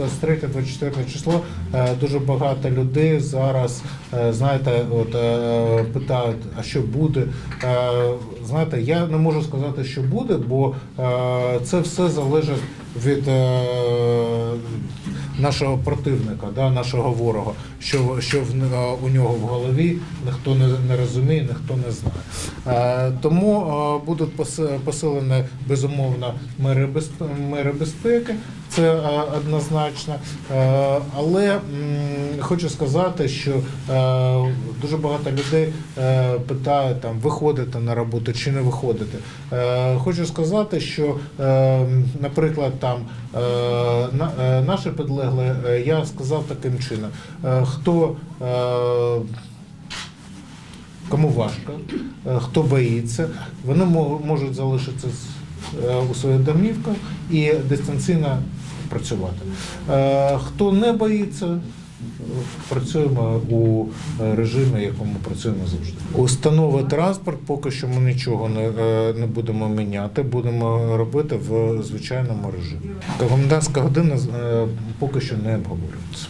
23-24 число е, дуже багато людей зараз, е, знаєте, от е, питають, а що буде. Е, Знаєте, я не можу сказати, що буде, бо це все залежить від нашого противника, да, нашого ворога, що, що в, е, у нього в голові ніхто не, не розуміє, ніхто не знає. Е, тому е, будуть поси- посилені безумовно мери, безп- мери безпеки, це однозначно. Але хочу сказати, що дуже багато людей е, питають там виходити на роботу чи не виходити. Е, хочу сказати, що, е, наприклад, там на, наші підлегли, я сказав таким чином, хто кому важко, хто боїться, вони можуть залишитися у своїх домівках і дистанційно працювати. Хто не боїться, працюємо у е, режимі, якому працюємо завжди. Установи транспорт поки що ми нічого не, е, не будемо міняти, будемо робити в звичайному режимі. Комендантська година е, поки що не обговорюється.